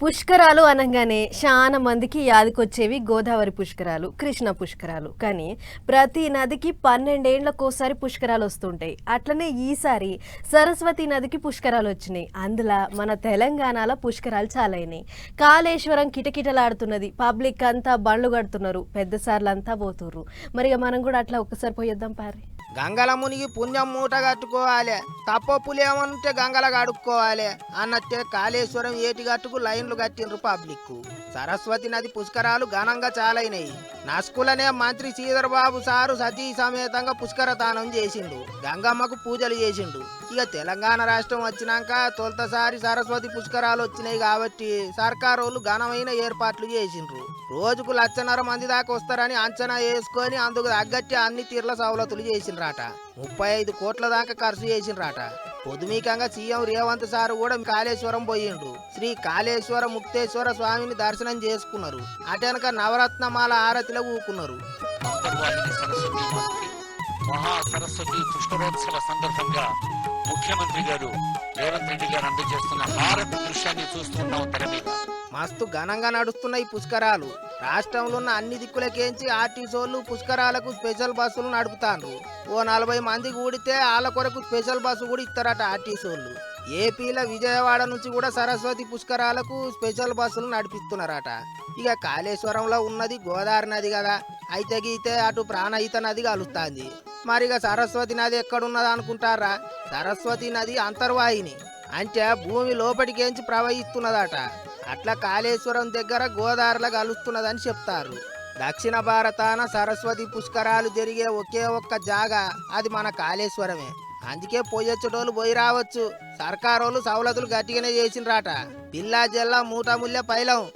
పుష్కరాలు అనగానే చాలా మందికి యాదికొచ్చేవి గోదావరి పుష్కరాలు కృష్ణ పుష్కరాలు. కానీ ప్రతి నదికి పన్నెండేండ్లకోసారి పుష్కరాలు వస్తుంటాయి. అట్లనే ఈసారి సరస్వతి నదికి పుష్కరాలు వచ్చినాయి. అందులో మన తెలంగాణలో పుష్కరాలు చాలైనాయి. కాళేశ్వరం కిటకిటలాడుతున్నది. పబ్లిక్ అంతా బండ్లు కడుతున్నారు. పెద్ద సార్లు అంతా పోతుర్రు. మరి ఇక మనం కూడా అట్లా ఒక్కసారి పోయేద్దాం పారి. గంగల మునిగి పుణ్యం మూట కట్టుకోవాలి. తప్పొప్పులు గంగల కడుక్కోవాలి. అన్నట్టే కాళేశ్వరం ఏటిగట్టుకు లైన్లు కట్టిండ్రు పబ్లిక్ సరస్వతి నది పుష్కరాలు ఘనంగా చాలైనాయి. నస్కులనే మంత్రి శ్రీధర్బాబు సారు సతీ సమేతంగా పుష్కర దానం చేసిండు. గంగమ్మకు పూజలు చేసిండు. ఇక తెలంగాణ రాష్ట్రం వచ్చినాక తొలతసారి సరస్వతి పుష్కరాలు వచ్చినాయి కాబట్టి సర్కారోళ్ళు ఘనమైన ఏర్పాట్లు చేసిండ్రు. రోజుకు లక్షన్నర మంది దాకా వస్తారని అంచనా వేసుకొని అందుకు తగ్గట్టి అన్ని తీర్ల సవలతులు చేసిండ్రాట. ముప్పై ఐదు కోట్ల దాకా ఖర్చు చేసిండ్రాట. పొదుమీకంగా సీఎం రేవంత్ సార్ కూడా కాళేశ్వరం పోయిండు. శ్రీ కాళేశ్వర ముక్తేశ్వర స్వామిని దర్శనం చేసుకున్నారు. అటెనక నవరత్నమాల ఆరతిలో ఊకున్నారు. మహాసరస్వతి సరస్వతి పుష్కరోత్సవ సందర్భంగా ముఖ్యమంత్రి గారు రేవంత్ రెడ్డి గారు అందజేస్తున్న భారత దృశ్యాన్ని చూస్తున్నాం తెర మీద. మస్తు ఘనంగా నడుస్తున్న ఈ పుష్కరాలు. రాష్ట్రంలో ఉన్న అన్ని దిక్కులకేంచి ఆర్టీసోళ్ళు పుష్కరాలకు స్పెషల్ బస్సులు నడుపుతాండ్రు. ఓ నలభై మంది కూడితే వాళ్ళ కొరకు స్పెషల్ బస్సు కూడా ఇస్తారట ఆర్టీసోళ్ళు. ఏపీలో విజయవాడ నుంచి కూడా సరస్వతి పుష్కరాలకు స్పెషల్ బస్సులు నడిపిస్తున్నారట. ఇక కాళేశ్వరంలో ఉన్నది గోదావరి నది కదా. అయితే గీతే అటు ప్రాణహిత నది కలుస్తుంది. మరి ఇక సరస్వతి నది ఎక్కడున్నది అనుకుంటారా? సరస్వతి నది అంతర్వాహిని. అంటే భూమి లోపలికేంచి ప్రవహిస్తున్నదట. అట్లా కాళేశ్వరం దగ్గర గోదావరిలో కలుస్తున్నదని చెప్తారు. దక్షిణ భారతాన సరస్వతి పుష్కరాలు జరిగే ఒకే ఒక్క జాగా అది మన కాళేశ్వరమే. అందుకే పోయొచ్చేటోళ్ళు పోయి రావచ్చు. సర్కారోళ్ళు సవలతులు గట్టిగానే చేసినరాట. పిల్లా జిల్లా మూటముల్లె పైలం.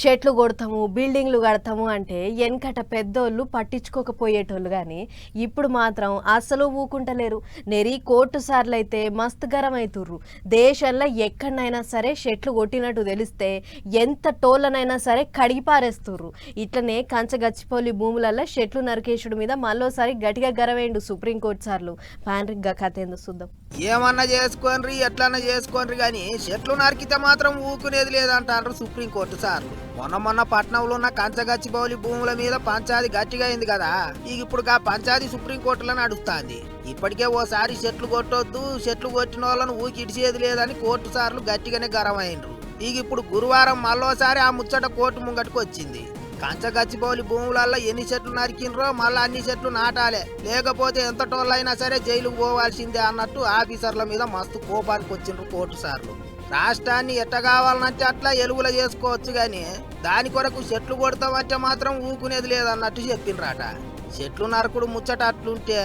షెట్లు కొడతాము బిల్డింగ్లు కడతాము అంటే వెనకట పెద్దోళ్ళు పట్టించుకోకపోయేటోళ్ళు కానీ ఇప్పుడు మాత్రం అస్సలు ఊకుంటలేరు. నెరి కోర్టు సార్లు అయితే మస్తు గరం అవుతుర్రు దేశంలో ఎక్కడనైనా సరే షెట్లు కొట్టినట్టు తెలిస్తే ఎంత టోళ్ళనైనా సరే కడిగి పారేస్తుర్రు ఇట్లనే కంచగచ్చిపోలి భూములలో షెట్లు నరికేసుడు మీద మళ్ళోసారి గట్టిగా గరవేయండు సుప్రీంకోర్టు సార్లు. పాండ్రిగ్గా కథ ఏందో చూద్దాం. ఏమన్నా చేసుకోనరి ఎట్లన్నా చేసుకోనరి కానీ చెట్లు నరికితే మాత్రం ఊకునేది లేదంటారు సుప్రీంకోర్టు సార్లు మొన్న మొన్న పట్నంలో ఉన్న కంచగచ్చిబౌలి భూముల మీద పంచాది గట్టిగా అయింది కదా. ఇక ఇప్పుడు ఆ పంచాది సుప్రీంకోర్టులో నడుస్తుంది. ఇప్పటికే ఓసారి చెట్లు కొట్టొద్దు చెట్లు కొట్టిన వాళ్ళను ఊకి ఇడిచేది లేదని కోర్టు సార్లు గట్టిగానే గరమైనరు ఇక ఇప్పుడు గురువారం మళ్ళోసారి ఆ ముచ్చట కోర్టు ముంగటికి వచ్చింది కంచగచ్చిబౌలి భూములల్లో ఎన్ని చెట్లు నరికినరో మళ్ళీ అన్ని చెట్లు నాటాలే. లేకపోతే ఎంత టోళ్ళైనా సరే జైలుకు పోవాల్సిందే అన్నట్టు ఆఫీసర్ల మీద మస్తు కోపానికి వచ్చిండ్రు కోర్టు సార్లు. రాష్ట్రాన్ని ఎట్ట కావాలనంటే అట్లా ఎలుగుల చేసుకోవచ్చు కానీ దాని కొరకు చెట్లు కొడతామంటే మాత్రం ఊకునేది లేదన్నట్టు చెప్పిండ్రాట. చెట్లు నరకుడు ముచ్చట అట్లుంటే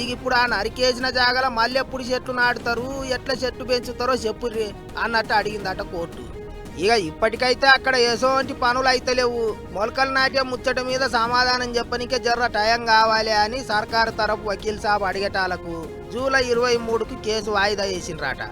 ఇక ఇప్పుడు ఆ నరికేసిన జాగల మళ్ళీ ఎప్పుడు చెట్లు నాటుతారు ఎట్లా చెట్లు పెంచుతారో చెప్పుర్రి అన్నట్టు అడిగిందట కోర్టు. ఇక ఇప్పటికైతే అక్కడ ఎసోంటి పనులు అయితే లేవు మొలకలు నాటే ముచ్చట మీద సమాధానం చెప్పనికే జర్ర టైం కావాలి అని సర్కారు తరపు వకీల్ సాబ్ అడిగేటాలకు జూలై ఇరవై మూడుకి కేసు వాయిదా వేసిండ్రట.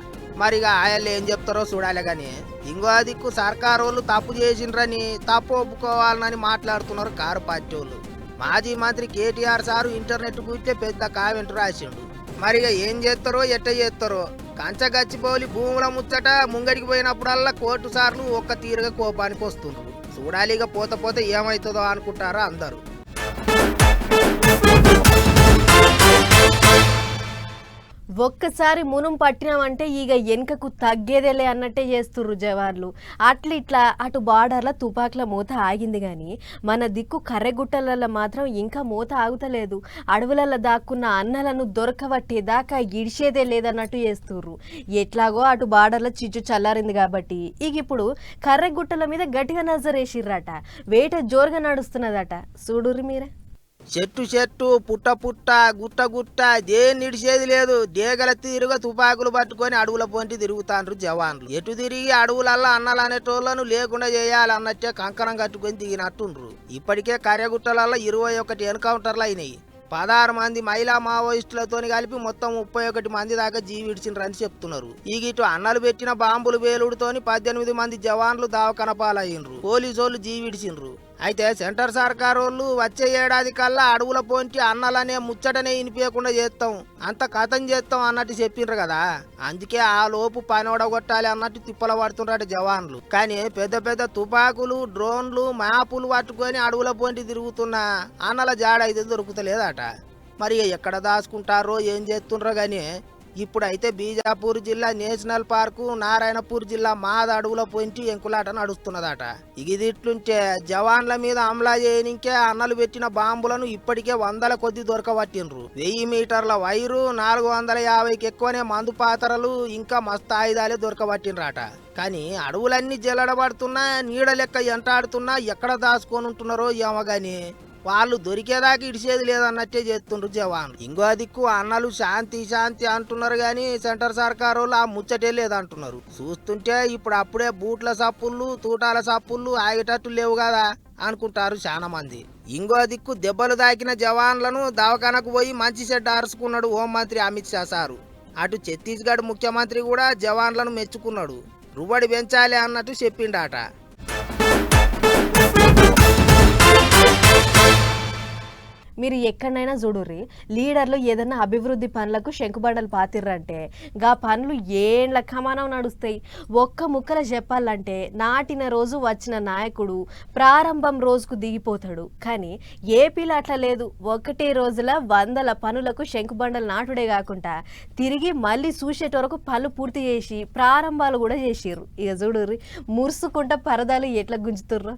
మరి ఇక ఆయళ్ళు ఏం చెప్తారో చూడాలి కానీ ఇంకో దిక్కు సర్కారు వాళ్ళు తప్పు చేసిండ్రని తప్పు ఒప్పుకోవాలని మాట్లాడుతున్నారు కారు పార్టీ వాళ్ళు మాజీ మంత్రి కేటీఆర్ సారు ఇంటర్నెట్ కూర్చే పెద్ద కామెంట్ రాసిండు. మరి ఇక ఏం చేస్తారో ఎట్ట చేస్తారో కంచగచ్చిపోలి భూముల ముచ్చట ముంగడికి పోయినప్పుడల్లా కోర్టు సార్లు ఒక్క తీరుగా కోపానికి వస్తుండ్రు. చూడాలి పోత పోతే ఏమవుతుందో అనుకుంటారా అందరూ. ఒక్కసారి మునం పట్టినామంటే ఇక వెనుకకు తగ్గేదేలే అన్నట్టే చేస్తుర్రు జవాన్లు. అట్లా ఇట్లా అటు బార్డర్ల తుపాకుల మూత ఆగింది కానీ మన దిక్కు కర్రెగుట్టలలో మాత్రం ఇంకా మూత ఆగుతలేదు. అడవులలో దాక్కున్న అన్నలను దొరకబట్టేదాకా ఇడిచేదే లేదన్నట్టు చేస్తుర్రు. ఎట్లాగో అటు బార్డర్ల చిచ్చు చల్లారింది కాబట్టి. ఇక ఇప్పుడు కర్రెగుట్టల మీద గట్టిగా నజరేసిర్రట. వేట జోరుగా నడుస్తున్నదట. చూడుర్రి మీరే. చెట్టు చెట్టు పుట్ట పుట్ట గుట్ట గుట్ట దేన్ని నిడిచేది లేదు. దేగల తీరుగా తుపాకులు పట్టుకొని అడవుల పొంటి తిరుగుతాండ్రు జవాన్లు. ఎటు తిరిగి అడవులల్లా అన్నలు అనేటోళ్ళను లేకుండా చేయాలన్నట్టే కంకణం కట్టుకొని దిగినట్టుండ్రు. ఇప్పటికే కర్యగుట్టలల్లో ఇరవై ఒకటి ఎన్కౌంటర్లు అయినాయి. పదహారు మంది మహిళా మావోయిస్టులతో కలిపి మొత్తం ముప్పై ఒకటి మంది దాకా జీవిడిచిండ్రని చెప్తున్నారు. ఈ ఇటు అన్నలు పెట్టిన బాంబులు వేలుడుతోని పద్దెనిమిది మంది జవాన్లు దావకనపాలయ్యిండ్రు పోలీసోళ్ళు జీవిడిచిండ్రు అయితే సెంటర్ సర్కార్ వాళ్ళు వచ్చే ఏడాది కల్లా అడవుల పోంచి అన్నలనే ముచ్చటనే ఇనిపించకుండా చేస్తాం అంత కథం చేస్తాం అన్నట్టు చెప్పిండ్రు కదా. అందుకే ఆ లోపు పని ఒడగొట్టాలి అన్నట్టు తిప్పల పడుతుండ్రట జవాన్లు. కానీ పెద్ద పెద్ద తుపాకులు డ్రోన్లు మ్యాపులు పట్టుకొని అడవుల పోంటి తిరుగుతున్న అన్నల జాడ అయితే దొరుకుతలేదట. మరి ఎక్కడ దాచుకుంటారో ఏం చేస్తుండ్రో కానీ ఇప్పుడైతే బీజాపూర్ జిల్లా నేషనల్ పార్కు నారాయణపూర్ జిల్లా మాద అడవుల పొంచి ఎంకులాట నడుస్తున్నదట. ఇది ఇట్లుంటే జవాన్ల మీద అమలా చేయనికే అన్నలు పెట్టిన బాంబులను ఇప్పటికే వందల కొద్ది దొరకబట్టిండ్రు. వెయ్యి మీటర్ల వైరు నాలుగు వందల యాభైకి ఎక్కువనే మందు పాత్రలు ఇంకా మస్తు ఆయుధాలే దొరకబట్టిండ్రట. కానీ అడవులన్నీ జల్లడబడుతున్నా నీడ లెక్క ఎంటాడుతున్నా ఎక్కడ దాచుకొని ఉంటున్నారో ఏమో గాని వాళ్ళు దొరికేదాకా ఇడిచేది లేదన్నట్టే చేస్తుండ్రు జవాన్లు ఇంకో దిక్కు అన్నలు శాంతి శాంతి అంటున్నారు కానీ సెంటర్ సర్కారు వాళ్ళు ఆ ముచ్చటే లేదంటున్నారు. చూస్తుంటే ఇప్పుడు అప్పుడే బూట్ల సప్పుళ్ళు తూటాల సప్పుళ్ళు ఆగేటట్టు లేవు కదా అనుకుంటారు చాలా మంది. ఇంకో దిక్కు దెబ్బలు దాకిన జవాన్లను దవాఖానకు పోయి మంచి చెడ్డ అరుచుకున్నాడు హోంమంత్రి అమిత్ షా సారు. అటు ఛత్తీస్గఢ్ ముఖ్యమంత్రి కూడా జవాన్లను మెచ్చుకున్నాడు. రుబడి పెంచాలి అన్నట్టు చెప్పిండట. మీరు ఎక్కడైనా చూడుర్రి లీడర్లు ఏదైనా అభివృద్ధి పనులకు శంకుబండలు పాతిర్రంటే గా పనులు ఏండ్ల కమానం నడుస్తాయి. ఒక్క ముక్కల చెప్పాలంటే నాటిన రోజు వచ్చిన నాయకుడు ప్రారంభం రోజుకు దిగిపోతాడు. కానీ ఏపీలో అట్లా లేదు. ఒకటే రోజుల వందల పనులకు శంకుబండలు నాటుడే కాకుండా తిరిగి మళ్ళీ చూసేట వరకు పనులు పూర్తి చేసి ప్రారంభాలు కూడా చేసిర్రు. ఇక చూడుర్రి మురుసుకుంటా పరదాలు ఎట్లా గుంజుతుర్రు?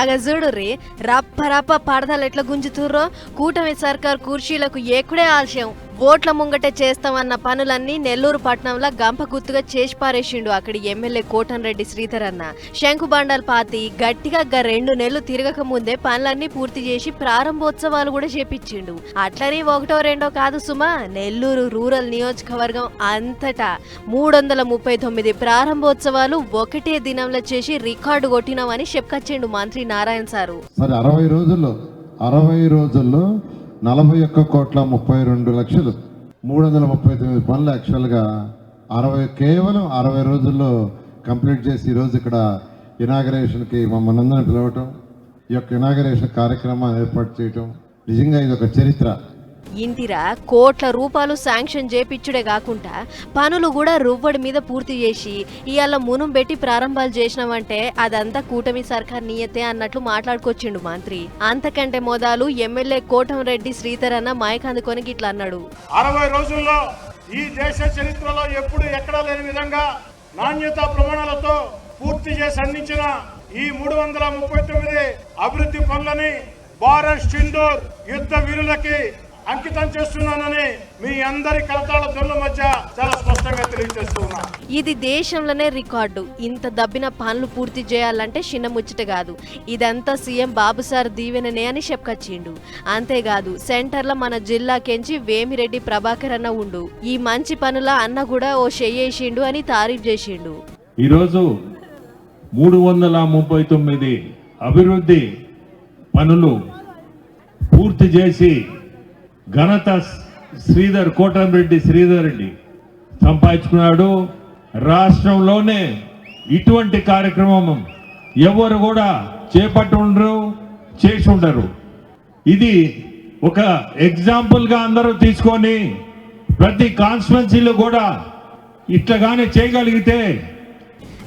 అగ చూడుర్రి రప్ప రప్ప పడదలు ఎట్లా గుంజుతుర్రో కూటమి సర్కార్ కుర్చీలకు ఏకుడే ఆలస్యం. ఓట్ల ముంగట చేస్తామన్న పనులన్నీ నెల్లూరు పట్టణంలో గంప గుర్తుగా చేసి పారేసిండు అక్కడి ఎమ్మెల్యే కోటన్రెడ్డి శ్రీధర్ అన్న. పాతి గట్టిగా గ రెండు నెలలు తిరగక ముందే పనులన్నీ పూర్తి చేసి ప్రారంభోత్సవాలు కూడా చేపించిండు. అట్లనే ఒకటో రెండో కాదు సుమా నెల్లూరు రూరల్ నియోజకవర్గం అంతటా మూడు వందల ముప్పై తొమ్మిది ప్రారంభోత్సవాలు ఒకటే దినంలో చేసి రికార్డు కొట్టినామని చెప్పుకొచ్చిండు మంత్రి నారాయణ సారు. అరవై రోజుల్లో అరవై రోజుల్లో నలభై ఒక్క కోట్ల ముప్పై రెండు లక్షలు. మూడు వందల ముప్పై తొమ్మిది పనులు యాక్చువల్గా అరవై కేవలం అరవై రోజుల్లో కంప్లీట్ చేసి ఈరోజు ఇక్కడ ఇనాగరేషన్కి మమ్మల్ని అందరిని పిలవటం ఈ యొక్క ఇనాగరేషన్ కార్యక్రమాన్ని ఏర్పాటు చేయటం. నిజంగా ఇది ఒక చరిత్ర. ఇందిరా కోట్ల రూపాయలు శాంక్షన్ చేపిచ్చుడే కాకుండా పనులు కూడా రువ్వడి మీద పూర్తి చేసి ఇవాళ మునం పెట్టి ప్రారంభాలు చేసినామంటే అదంతా కూటమి సర్కార్ నియతే అన్నట్లు మాట్లాడుకొచ్చిండు మంత్రి. అంతకంటే మోదాలు ఎమ్మెల్యే కోటంరెడ్డి శ్రీధర్ అన్న మైక్ అందుకొని గిట్లా అన్నాడు. అరవై రోజుల్లో ఈ దేశ చరిత్రలో ఎప్పుడు ఎక్కడా లేని విధంగా నాణ్యత ప్రమాణాలతో పూర్తి చేసి అందించిన ఈ మూడు వందల ముప్పై తొమ్మిది అభివృద్ధి పనులని భారత్ సింధూర్ యుద్ధ వీరులకి అంకితం చేస్తున్నానని మీ అందరి మధ్య చాలా స్పష్టంగా తెలియజేస్తున్నా ఇది దేశంలోనే రికార్డు. ఇంత దబ్బిన పనులు పూర్తి చేయాలంటే చిన్న ముచ్చట కాదు. ఇదంతా సీఎం బాబు సార్ దీవెననే అని చెప్పుకొచ్చిండు అంతేకాదు సెంటర్లో మన జిల్లాకెంచి వేమిరెడ్డి ప్రభాకర్ అన్న ఉండు. ఈ మంచి పనుల అన్న కూడా ఓ చెయ్యేసిండు అని తారీఫ్ చేసిండు. ఈరోజు మూడు వందల ముప్పై తొమ్మిది అభివృద్ధి పనులు పూర్తి చేసి ఘనత శ్రీధర్ కోటంరెడ్డి శ్రీధర్ రెడ్డి సంపాదించుకున్నాడు. రాష్ట్రంలోనే ఇటువంటి కార్యక్రమం ఎవరు కూడా చేపట్టుండరు చేసి ఉండరు ఇది ఒక ఎగ్జాంపుల్గా అందరూ తీసుకొని ప్రతి కాన్స్టిట్యున్సీలో కూడా ఇట్లాగానే చేయగలిగితే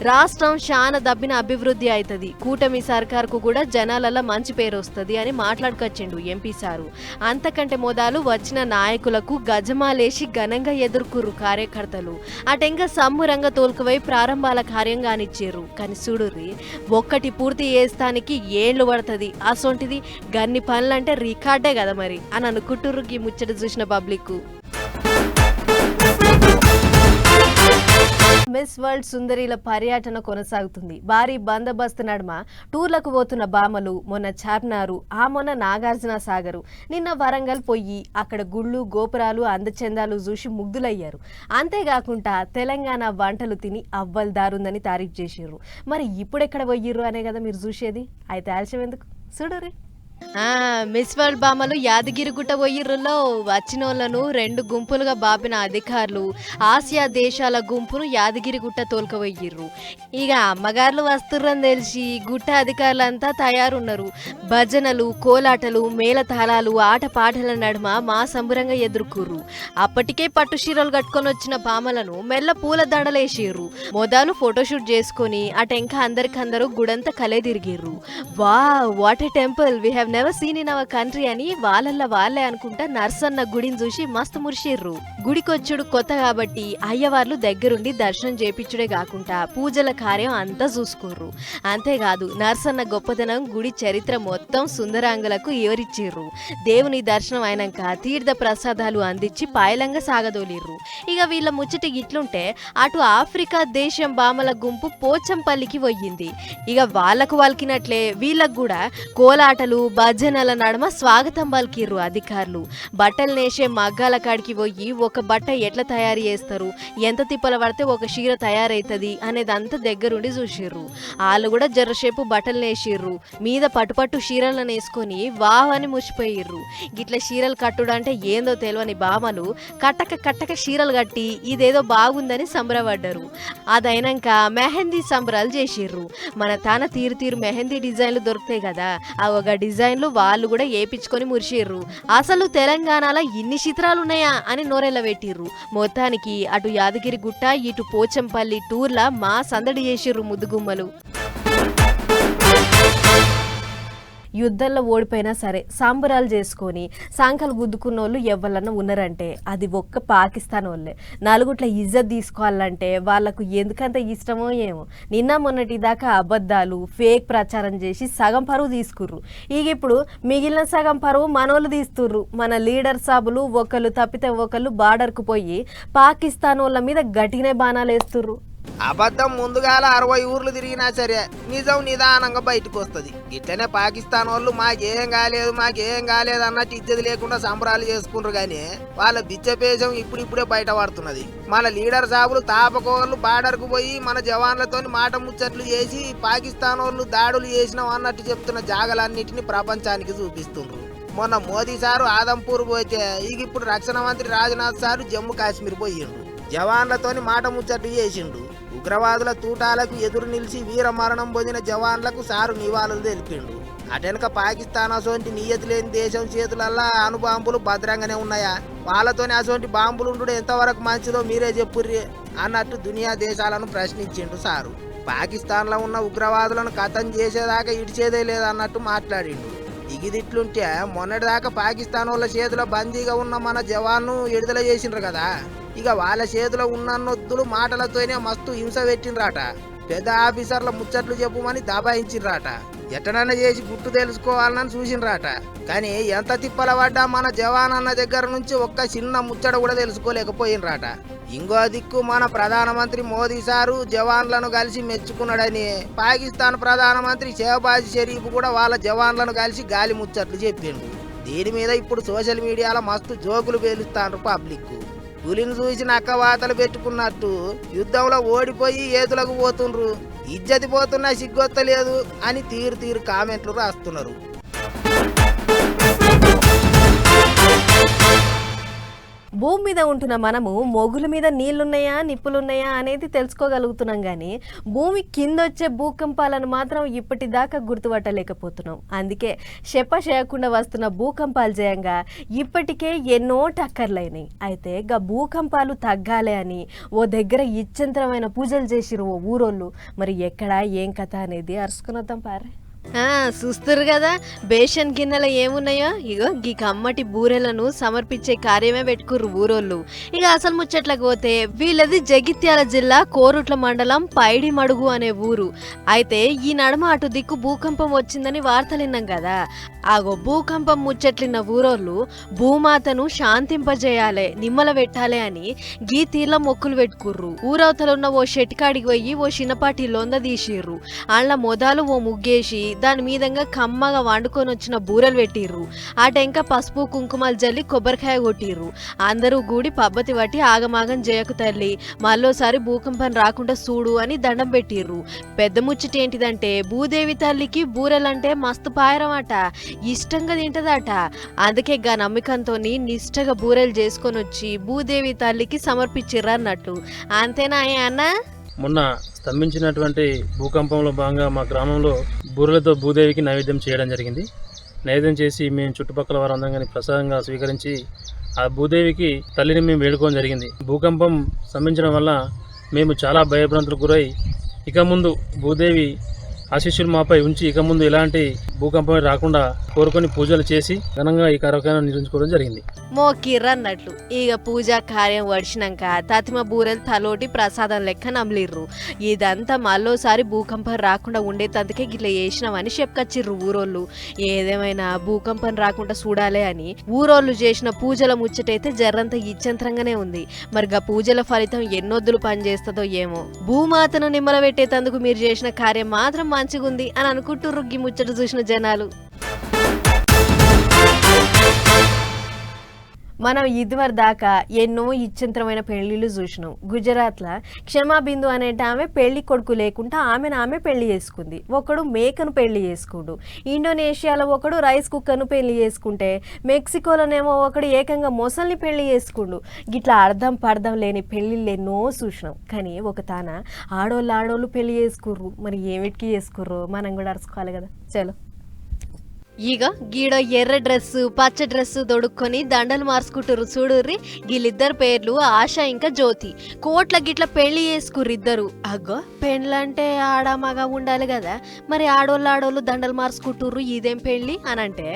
రాష్ట్రం చాలా దబ్బిన అభివృద్ధి అవుతుంది కూటమి సర్కార్కు కూడా జనాలలో మంచి పేరు వస్తుంది అని మాట్లాడుకొచ్చిండు ఎంపీ సారు. అంతకంటే మోదాలు వచ్చిన నాయకులకు గజమాలేసి ఘనంగా ఎదుర్కొర్రు కార్యకర్తలు. అటెంగా సమ్మురంగా తోలుకువై ప్రారంభాల కార్యంగానిచ్చిర్రు కానీ చూడుర్రి ఒక్కటి పూర్తి చేస్తానికి ఏళ్ళు పడుతుంది. అసొంటిది గన్ని పనులంటే రికార్డే కదా మరి. అని అనుకుంటుర్రు ఈ ముచ్చట చూసిన పబ్లిక్ మిస్ వరల్డ్ సుందరిల పర్యటన కొనసాగుతుంది. భారీ బందోబస్తు నడుమ టూర్లకు పోతున్న బామలు మొన్న చార్మినారు ఆ మొన్న నాగార్జున సాగరు నిన్న వరంగల్ పొయ్యి అక్కడ గుళ్ళు గోపురాలు అందచందాలు చూసి ముగ్ధులయ్యారు. అంతేకాకుండా తెలంగాణ వంటలు తిని అవ్వలు దారుందని తారీఫ్ చేసిర్రు. మరి ఇప్పుడు ఎక్కడ పోయిర్రు అనే కదా మీరు చూసేది? అయితే ఆలస్యం ఎందుకు? చూడరే. మిస్ వరల్డ్ బామలు యాదగిరిగుట్ట పోయిర్రులో వచ్చినోళ్ళను రెండు గుంపులుగా బాపిన అధికారులు ఆసియా దేశాల గుంపును యాదగిరిగుట్ట తోలుకపోయిర్రు ఇక అమ్మగారులు వస్తుర్రని తెలిసి గుట్ట అధికారులంతా తయారున్నారు. భజనలు కోలాటలు మేళతాళాలు ఆట పాటల నడుమ మా సంబరంగా ఎదుర్కొర్రు. అప్పటికే పట్టు చీరలు కట్టుకొని వచ్చిన బామలను మెల్ల పూల దండలేసిర్రు. మొదలు ఫోటోషూట్ చేసుకొని అటెంక అందరికందరూ గుడంతా కలే తిరిగిర్రు. వా what a temple! We have never seen in our country అని వాళ్ళల్ల వాళ్ళే అనుకుంటా నర్సన్న గుడిని చూసి మస్తు మురిషిర్రు గుడికొచ్చుడు కొత్త కాబట్టి అయ్యవార్లు దగ్గరుండి దర్శనం చేపించుడే కాకుండా పూజల కార్యం అంతా చూసుకోర్రు. అంతేకాదు నర్సన్న గొప్పతనం గుడి చరిత్ర మొత్తం సుందరాంగులకు వివరిచ్చిర్రు దేవుని దర్శనం అయినాక తీర్థ ప్రసాదాలు అందించి పాయలంగా సాగదోలిర్రు. ఇక వీళ్ళ ముచ్చట ఇట్లుంటే అటు ఆఫ్రికా దేశం బామల గుంపు పోచంపల్లికి పోయింది. ఇక వాళ్ళకు వలికినట్లే వీళ్ళకు కూడా కోలాటలు భజనల నడమ స్వాగతం పలికిర్రు అధికారులు. బట్టలు నేసే మగ్గాల కాడికి పోయి ఒక బట్ట ఎట్లా తయారు చేస్తారు? ఎంత తిప్పల పడితే ఒక చీర తయారైతుంది అంత దగ్గరుండి చూసిర్రు. వాళ్ళు కూడా జర్రసేపు బట్టలు నేసిర్రు. మీద పట్టుపట్టు చీరలను వేసుకొని వావ్ అని ముచ్చిపోయిర్రు. గిట్ల చీరలు కట్టుడు అంటే ఏందో తెలియని బామలు కట్టక కట్టక చీరలు కట్టి ఇదేదో బాగుందని సంబరపడ్డారు. అదైనాక మెహందీ సంబరాలు చేసిర్రు. మన తాన తీరు తీరు మెహందీ డిజైన్లు దొరుకుతాయి కదా ఆ ఒక డిజైన్ డిజైన్లు వాళ్ళు కూడా ఏపించుకొని మురిసిర్రు అసలు తెలంగాణలో ఇన్ని చిత్రాలు ఉన్నాయా అని నోరెల్ల పెట్టిర్రు. మొత్తానికి అటు యాదగిరి గుట్ట ఇటు పోచంపల్లి టూర్ల మా సందడి చేసిర్రు ముద్దుగుమ్మలు. యుద్ధంలో ఓడిపోయినా సరే సంబరాలు చేసుకొని సాంకలు గుద్దుకున్న వాళ్ళు ఎవరన్నా ఉన్నారంటే అది ఒక్క పాకిస్తాన్ వాళ్ళే. నలుగుట్ల ఇజ్జత్ తీసుకోవాలంటే వాళ్ళకు ఎందుకంత ఇష్టమో ఏమో. నిన్న మొన్నటి దాకా అబద్ధాలు ఫేక్ ప్రచారం చేసి సగం పరువు తీసుకుర్రు. ఇక ఇప్పుడు మిగిలిన సగం పరువు మనోళ్ళు తీస్తుర్రు. మన లీడర్ సాబులు ఒకళ్ళు తప్పితే ఒకళ్ళు బార్డర్కు పోయి పాకిస్తాన్ వాళ్ళ మీద గట్టినే బాణాలు వేస్తుర్రు అబద్ధం ముందుగాల అరవై ఊర్లు తిరిగినా సరే నిజం నిదానంగా బయటకు వస్తుంది. ఇట్లనే పాకిస్తాన్ వాళ్ళు మాకేం కాలేదు మాకేం కాలేదు అన్నట్టు ఇజ్జతి లేకుండా సంబరాలు చేసుకుంటారు కానీ వాళ్ళ బిచ్చపేశం ఇప్పుడిప్పుడే బయట పడుతున్నది మన లీడర్ సాబులు తాపకోళ్ళు బార్డర్కు పోయి మన జవాన్లతో మాట ముచ్చట్లు చేసి పాకిస్తాన్ వాళ్ళు దాడులు చేసినాం అన్నట్టు చెప్తున్న జాగలన్నిటిని ప్రపంచానికి చూపిస్తుండ్రు. మొన్న మోదీ సారు ఆదంపూర్ పోతే ఇక ఇప్పుడు రక్షణ మంత్రి రాజ్నాథ్ సారు జమ్మూ కాశ్మీర్ పోయిండు జవాన్లతోని మాట ముచ్చట్లు చేసిండు ఉగ్రవాదుల తూటాలకు ఎదురు నిలిచి వీర మరణం పొందిన జవాన్లకు సారు నివాళులు తెలిపిండు. అటెనక పాకిస్తాన్ అసోంటి నియతి లేని దేశం చేతులల్లా అణుబాంబులు భద్రంగానే ఉన్నాయా? వాళ్ళతోనే అసోంటి బాంబులు ఉండు ఎంతవరకు మంచిదో మీరే చెప్పుర్రి అన్నట్టు దునియా దేశాలను ప్రశ్నించిండు సారు. పాకిస్తాన్లో ఉన్న ఉగ్రవాదులను కథం చేసేదాకా ఇడిచేదే లేదన్నట్టు మాట్లాడిండు. దిగిదిట్లుంటే మొన్నటిదాకా పాకిస్తాన్ వాళ్ళ చేతిలో బందీగా ఉన్న మన జవాన్ను విడుదల చేసిండ్రు కదా? ఇక వాళ్ళ చేతిలో ఉన్నన్నొద్దులు మాటలతోనే మస్తు హింస పెట్టినరాట పెద్ద ఆఫీసర్ల ముచ్చట్లు చెప్పుమని దబాయించినరాట ఎట్టనన్నా చేసి గుట్టు తెలుసుకోవాలని చూసినరాట కానీ ఎంత తిప్పల పడ్డా మన జవాన్ అన్న దగ్గర నుంచి ఒక్క చిన్న ముచ్చట కూడా తెలుసుకోలేకపోయినరాట. ఇంకో దిక్కు మన ప్రధానమంత్రి మోదీ సారు జవాన్లను కలిసి మెచ్చుకున్నాడని పాకిస్తాన్ ప్రధానమంత్రి షehబాజ్ షరీఫ్ కూడా వాళ్ళ జవాన్లను కలిసి గాలి ముచ్చట్లు చెప్పిండు. దీని మీద ఇప్పుడు సోషల్ మీడియాలో మస్తు జోకులు పేలుస్తాను పబ్లిక్ పులిని చూసి నక్క వాతలు పెట్టుకున్నట్టు యుద్ధంలో ఓడిపోయి ఏతులకు పోతుండ్రు? ఇజ్జతి పోతున్నా సిగ్గొత్తలేదు అని తీరు తీరు కామెంట్లు రాస్తున్నారు. భూమి మీద ఉంటున్న మనము మొగుల మీద నీళ్ళున్నాయా నిప్పులున్నాయా అనేది తెలుసుకోగలుగుతున్నాం కానీ భూమి కింద వచ్చే భూకంపాలను మాత్రం ఇప్పటిదాకా గుర్తుపట్టలేకపోతున్నాం. అందుకే శప చేయకుండా వస్తున్న భూకంపాలు చేయంగా ఇప్పటికే ఎన్నో టక్కర్లైనాయి. అయితే గా భూకంపాలు తగ్గాలి అని ఓ దగ్గర ఇచ్చంతరమైన పూజలు చేసిరు ఓ ఊరోళ్ళు. మరి ఎక్కడ ఏం కథ అనేది అరుసుకున్నద్దాం పారే చూస్తారు కదా బేషన్ గిన్నెల ఏమున్నాయో? ఇగో గీ కమ్మటి బూరెలను సమర్పించే కార్యమే పెట్టుకుర్రు ఊరోళ్ళు. ఇక అసలు ముచ్చట్లకు పోతే వీళ్ళది జగిత్యాల జిల్లా కోరుట్ల మండలం పైడి మడుగు అనే ఊరు. అయితే ఈ నడుమ అటు దిక్కు భూకంపం వచ్చిందని వార్తలు విన్నాం కదా. ఆగో భూకంపం ముచ్చట్లిన ఊరోళ్ళు భూమాతను శాంతింపజేయాలే నిమ్మల పెట్టాలే అని గీ మొక్కులు పెట్టుకుర్రు. ఊరవతలున్న ఓ షెట్కాడికి పోయి ఓ చిన్నపాటి లొంద తీసిర్రు. ఆళ్ళ మొదలు ఓ ముగ్గేసి దాని మీదంగా కమ్మగా వండుకొని వచ్చిన బూరెలు పెట్టిర్రు. ఆట ఇంకా పసుపు కుంకుమలు జల్లి కొబ్బరికాయ కొట్టిర్రు. అందరూ గూడి పబ్బతి పట్టి ఆగమాగం చేయకు తల్లి మళ్ళోసారి భూకంపం రాకుండా చూడు అని దండం పెట్టిర్రు. పెద్ద ముచ్చట ఏంటిదంటే భూదేవి తల్లికి బూరెలంటే మస్తు పాయరమట. ఇష్టంగా తింటదట. అందుకే గా నమ్మకంతో నిష్టగా బూరెలు చేసుకొని వచ్చి భూదేవి తల్లికి సమర్పించిర్రు అన్నట్టు. అంతేనా ఏ అన్న? మొన్న స్తంభించినటువంటి భూకంపంలో భాగంగా మా గ్రామంలో బూరెలతో భూదేవికి నైవేద్యం చేయడం జరిగింది. నైవేద్యం చేసి మేము చుట్టుపక్కల వారందరినీ ప్రసాదంగా స్వీకరించి ఆ భూదేవికి తల్లిని మేము వేడుకోవడం జరిగింది. భూకంపం స్తంభించడం వల్ల మేము చాలా భయభ్రాంతులకు గురై ఇక ముందు భూదేవి ఆశీస్సులు మాపై ఉంచి ఇక ముందు ఎలాంటి భూకంపం రాకుండా కోరుకొని పూజలు చేసి ఘనంగా ఈ కార్యక్రమాన్ని నిర్వహించుకోవడం జరిగింది. మో అన్నట్లు ఇక పూజా కార్యం వడిచినాక తతిమ బూరెలు తలోటి ప్రసాదం లెక్క నమ్లిర్రు. ఇదంతా మళ్ళోసారి భూకంపం రాకుండా ఉండేటందుకే గిట్ల చేసినామని చెప్పుకొచ్చిర్రు ఊరోళ్ళు. ఏదేమైనా భూకంపం రాకుండా చూడాలి అని ఊరోళ్ళు చేసిన పూజల ముచ్చటైతే జర్రంత ఇచ్చంత్రంగానే ఉంది. మరి గా పూజల ఫలితం ఎన్నొద్దులు పనిచేస్తుందో ఏమో. భూమాతను నిమ్మల పెట్టేటందుకు మీరు చేసిన కార్యం మాత్రం మంచిగుంది అని అనుకుంటుర్రు రుగ్గి ముచ్చట చూసిన జనాలు. మనం ఇదివరి దాకా ఎన్నో ఇచ్చంతరమైన పెళ్ళిళ్ళు చూసినాం. గుజరాత్లో క్షమాబిందు అనేట ఆమె పెళ్ళి కొడుకు లేకుండా ఆమెను ఆమె పెళ్ళి చేసుకుంది. ఒకడు మేకను పెళ్ళి చేసుకుండు. ఇండోనేషియాలో ఒకడు రైస్ కుక్కర్ను పెళ్ళి చేసుకుంటే మెక్సికోలోనేమో ఒకడు ఏకంగా మొసల్ని పెళ్ళి చేసుకుండు. గిట్లా అర్థం పర్థం లేని పెళ్ళిళ్ళు ఎన్నో చూసినాం. కానీ ఒక తాన ఆడోళ్ళు ఆడోళ్ళు పెళ్ళి చేసుకుర్రు. మరి ఏమిటికి చేసుకుర్రు? మనం కూడా అరుచుకోవాలి కదా. చలో. ఇక గీడ ఎర్ర డ్రెస్సు పచ్చ డ్రెస్సు దొడుక్కొని దండలు మార్చుకుంటారు చూడుర్రి. వీళ్ళిద్దరు పేర్లు ఆశ ఇంకా జ్యోతి. కోట్ల గిట్ల పెళ్ళి చేసుకుర్రు ఇద్దరు అగ్గో పెళ్ళంటే ఆడ మగ ఉండాలి కదా మరి ఆడోళ్ళు ఆడోళ్ళు దండలు మార్చుకుంటుర్రు ఇదేం పెళ్ళి అని అంటే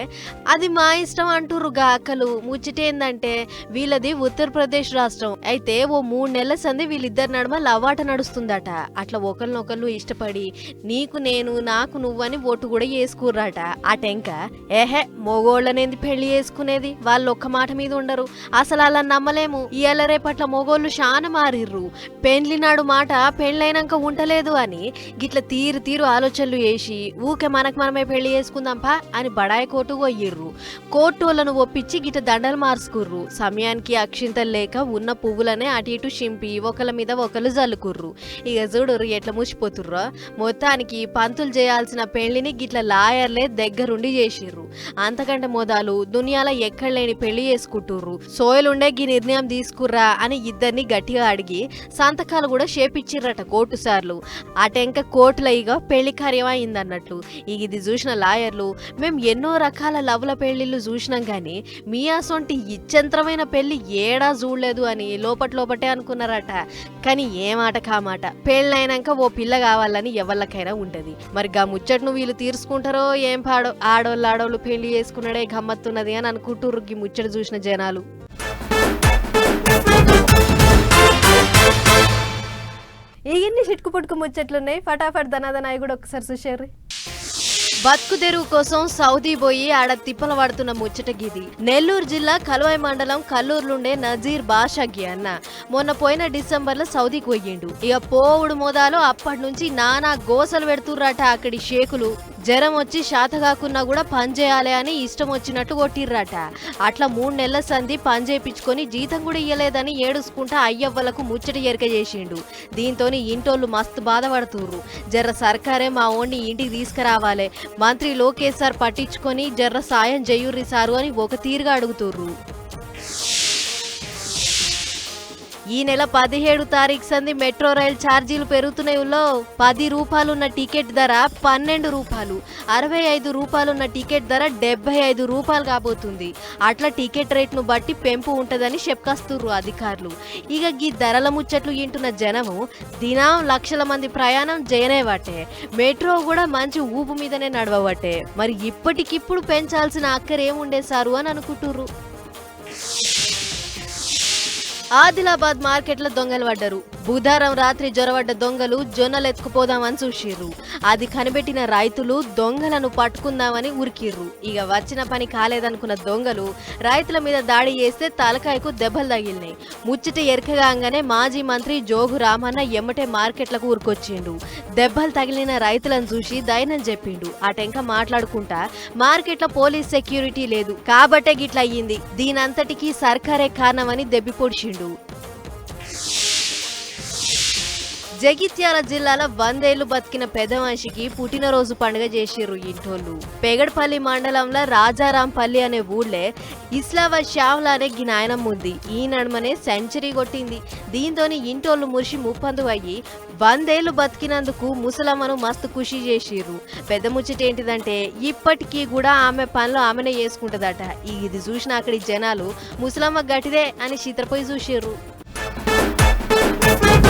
అది మా ఇష్టం అంటుర్రు గాకలు ముచ్చటేందంటే వీళ్ళది ఉత్తరప్రదేశ్ రాష్ట్రం. అయితే ఓ మూడు నెలల సంది వీళ్ళిద్దరి నడుమ లవాట నడుస్తుందట. అట్లా ఒకరినొకళ్ళు ఇష్టపడి నీకు నేను నాకు నువ్వని ఓటు కూడా వేసుకుర్రాట. ఆ టెంక ఏహే మొగోళ్ళనేది పెళ్ళి చేసుకునేది? వాళ్ళు ఒక్క మాట మీద ఉండరు. అసలు అలా నమ్మలేము. ఇవాళ రేపట్ల మొగోళ్ళు శాన మారిర్రు. పెండ్లి నాడు మాట పెళ్ళైనాక ఉండలేదు అని గిట్ల తీరు తీరు ఆలోచనలు వేసి ఊకే మనకు మనమే పెళ్ళి చేసుకుందాంపా అని బడాయి కోర్టు పోయిర్రు కోర్టు వాళ్ళను ఒప్పించి గిట్ల దండలు మార్చుకుర్రు. సమయానికి అక్షింతలు లేక ఉన్న పువ్వులనే అటు ఇటు చింపి ఒకళ్ళ మీద ఒకళ్ళు జల్లుకుర్రు. ఇక చూడురు ఎట్లా ముచ్చిపోతుర్రో మొత్తానికి పంతులు చేయాల్సిన పెళ్ళిని గిట్ల లాయర్లే దగ్గరుండి చేసిర్రు. అంతకంటే మోదాలు దునియాలో ఎక్కడ లేని పెళ్ళి చేసుకుంటుర్రు. సోయలుండే గీ నిర్ణయం తీసుకుర్రా అని ఇద్దరిని గట్టిగా అడిగి సంతకాలు కూడా చేపిచ్చిర్రట కోర్టు సార్లు. అటెంక కోర్టులో ఇక పెళ్ళి కార్యం అయిందన్నట్లు ఇక ఇది చూసిన లాయర్లు మేము ఎన్నో రకాల లవ్ల పెళ్ళిళ్ళు చూసినాం కానీ మీ అసొంటి ఇచ్చంత్రమైన పెళ్ళి ఏడా చూడలేదు అని లోపట్ లోపటే అనుకున్నారట. కానీ ఏ మాట కామాట పెళ్ళైనాక ఓ పిల్ల కావాలని ఎవరికైనా ఉంటది. మరి గా ముచ్చట్ను వీళ్ళు తీర్చుకుంటారో ఏం పాడో ఆడోళ్ళు ఆడోళ్ళు పెళ్ళి చేసుకున్నాడే గమ్మత్తున్నది అని అనుకుంటుర్రు ఈ ముచ్చట చూసిన జనాలు. ఇవన్నీ చిట్కు పుట్టుకు ముచ్చట్లున్నాయి? ఫటాఫట్ ధనాదనాయి కూడా ఒకసారి చూసారు బతుకు తెరువు కోసం సౌదీ పోయి ఆడ తిప్పల పడుతున్న ముచ్చట గిది. నెల్లూరు జిల్లా కలువై మండలం కల్లూరులుండే నజీర్ బాషాగి అన్న మొన్న పోయిన డిసెంబర్లో సౌదీకి పోయిండు. ఇక పోవుడు మోదాలో అప్పటి నుంచి నానా గోసలు పెడుతుర్రట అక్కడి షేకులు. జ్వరం వచ్చి శాత కాకున్నా కూడా పని చేయాలి అని ఇష్టం వచ్చినట్టు కొట్టిర్రట. అట్లా మూడు నెలల సంధి పని చేయించుకొని జీతం కూడా ఇయ్యలేదని ఏడుసుకుంటా అయ్యవ్వలకు ముచ్చట ఎరక చేసిండు. దీంతో ఇంటోళ్ళు మస్తు బాధపడుతుర్రు. జర్ర సర్కారే మా ఓణ్ణి ఇంటికి తీసుకురావాలి. మంత్రి లోకేష్ సార్ పట్టించుకొని జర్ర సాయం జయుర్రి సారు అని ఒక తీరుగా అడుగుతుర్రు. ఈ నెల పదిహేడు తారీఖు సంది మెట్రో రైల్ ఛార్జీలు పెరుగుతున్నాయిలో పది రూపాయలున్న టికెట్ ధర పన్నెండు రూపాయలు అరవై ఐదు రూపాయలున్న టికెట్ ధర డెబ్బై ఐదు రూపాయలు కాబోతుంది. అట్లా టికెట్ రేట్ను బట్టి పెంపు ఉంటుందని చెప్పుకొస్తుర్రు అధికారులు. ఇక ఈ ధరల ముచ్చట్లు ఇంటున్న జనము దినం లక్షల మంది ప్రయాణం చేయనేవాటే మెట్రో కూడా మంచి ఊపు మీదనే నడవబట్టే మరి ఇప్పటికిప్పుడు పెంచాల్సిన అక్కరేముండే సారు అని అనుకుంటుర్రు. ఆదిలాబాద్ మార్కెట్లో దొంగలు పడ్డారు. బుధారం రాత్రి జొరబడ్డ దొంగలు జొన్నలు ఎత్తుకుపోదామని చూసిర్రు. అది కనిపెట్టిన రైతులు దొంగలను పట్టుకుందామని ఉరికిర్రు. ఇక వచ్చిన పని కాలేదనుకున్న దొంగలు రైతుల మీద దాడి చేస్తే తలకాయకు దెబ్బలు తగిలినాయి. ముచ్చట ఎరకగానే మాజీ మంత్రి జోగు రామన్న ఎమ్మటే మార్కెట్లకు ఊరుకొచ్చిండు. దెబ్బలు తగిలిన రైతులను చూసి దైనం చెప్పిండు. ఆ మాట్లాడుకుంటా మార్కెట్లో పోలీస్ సెక్యూరిటీ లేదు. కాబట్టే గిట్లయ్యింది దీనంతటికీ సర్కారే కారణమని దెబ్బి పొడిచిండు. జగిత్యాల జిల్లాలో వందేళ్ళు బతికిన పెద్ద మనిషికి పుట్టినరోజు పండుగ చేసిర్రు ఇంటోళ్ళు. పెగడపల్లి మండలంలో రాజారాంపల్లి అనే ఊళ్ళే ఇస్లావా షావ్లా అనే గినాయనం ఉంది. ఈ నడుమనే సెంచరీ కొట్టింది. దీంతోని ఇంటోళ్ళు మురిసి ముప్పందు అయ్యి వందేళ్ళు బతికినందుకు ముసలమ్మను మస్తు ఖుషి చేసిర్రు. పెద్ద ముచ్చట ఏంటిదంటే ఇప్పటికీ కూడా ఆమె పనులు ఆమెనే చేసుకుంటుందట. ఇది చూసిన అక్కడి జనాలు ముసలమ్మ గట్టిదే అని చిత్రపోయి చూసిర్రు.